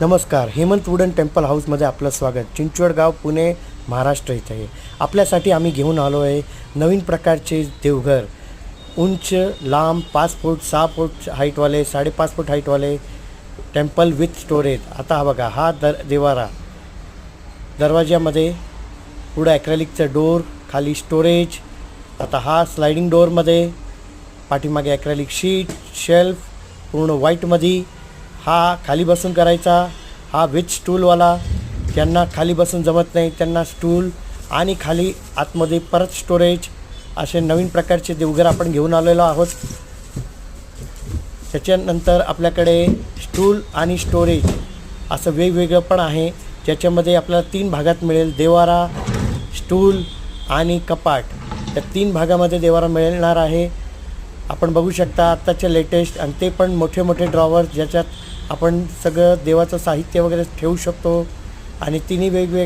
नमस्कार Hemant wooden temple हाऊसमध्ये आपलं स्वागत. चिंचवडगाव पुणे महाराष्ट्र इथे. आहे आपल्यासाठी आम्ही घेऊन आलो आहे नवीन प्रकारचे देवघर. उंच लांब पाच फूट सहा फूट हाईटवाले साडेपाच फूट हाईटवाले टेम्पल विथ स्टोरेज. आता हा बघा हा दर देवारा. दरवाज्यामध्ये पुढं ॲक्रॅलिकचं डोर खाली स्टोरेज. आता हा स्लायडिंग डोअरमध्ये पाठीमागे ॲक्रेलिक शीट शेल्फ पूर्ण व्हाईटमध्ये. हा खाली बसून करायचा. हा विथ स्टूलवाला ज्यांना खाली बसून जमत नाही. त्यांना स्टूल आणि खाली आतमध्ये परत स्टोरेज असे नवीन प्रकारचे देवघर आपण घेऊन आलेलो आहोत. त्याच्यानंतर आपल्याकडे स्टूल आणि स्टोरेज असं वेगवेगळं पण आहे. ज्याच्यामध्ये आपल्याला तीन भागात मिळेल. देवारा स्टूल आणि कपाट. या तीन भागामध्ये देवारा मिळणार आहे. आपण बघू शकता आत्ताचे लेटेस्ट आणि ते पण मोठे मोठे ड्रॉवर ज्याच्यात आपण सगळं देवाचं साहित्य वगैरे ठेवू शकतो. आणि तिन्ही वेगवेगळे